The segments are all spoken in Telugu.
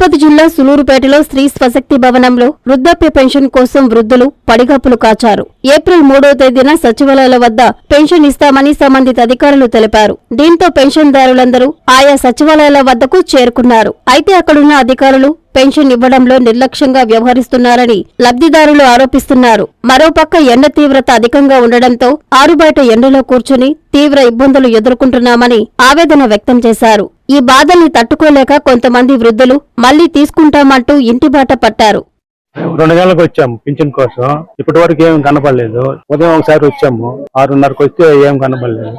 తిరుపతి జిల్లా సులూరుపేటలో స్త్రీ స్వశక్తి భవనంలో వృద్ధాప్య పెన్షన్ కోసం వృద్ధులు పడిగాపులు కాచారు. ఏప్రిల్ మూడో తేదీన సచివాలయాల వద్ద పెన్షన్ ఇస్తామని సంబంధిత అధికారులు తెలిపారు. దీంతో పెన్షన్దారులందరూ ఆయా సచివాలయాల వద్దకు చేరుకున్నారు. అయితే అక్కడున్న అధికారులు పెన్షన్ ఇవ్వడంలో నిర్లక్ష్యంగా వ్యవహరిస్తున్నారని లబ్ధిదారులు ఆరోపిస్తున్నారు. మరోపక్క ఎండ తీవ్రత అధికంగా ఉండడంతో ఆరుబయట ఎండలో కూర్చుని తీవ్ర ఇబ్బందులు ఎదుర్కొంటున్నామని ఆవేదన వ్యక్తం చేశారు. ఈ బాధల్ని తట్టుకోలేక కొంతమంది వృద్ధులు మళ్ళీ తీసుకుంటామంటూ ఇంటి బాట పట్టారు. రెండు నెలలకు వచ్చాము పింఛన్ కోసం. ఇప్పటి వరకు ఏం కనపడలేదు. ఉదయం ఒకసారి వచ్చాము. ఆరున్నరకు వస్తే ఏం కనపడలేదు.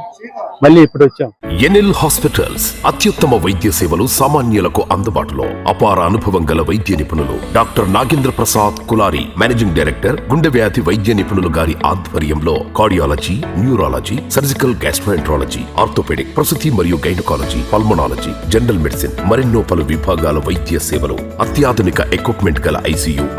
మళ్ళీ ఇప్పుడు వచ్చాం ఎన్ఎల్ హాస్పిటల్స్ అత్యుత్తమ వైద్య సేవలు సామాన్యులకు అందుబాటులో. అపార అనుభవం గల వైద్య నిపుణులు doctor Nagendra Prasad Kulari managing director గుండె వ్యాధి వైద్య నిపుణులు గారి ఆధ్వర్యంలో cardiology neurology surgical gastroenterology orthopaedic ప్రసూతి మరియు గైనకాలజీ పల్మనాలజీ జనరల్ మెడిసిన్ మరెన్నో పలు విభాగాల వైద్య సేవలు. అత్యాధునిక ఎక్విప్మెంట్ గల ICU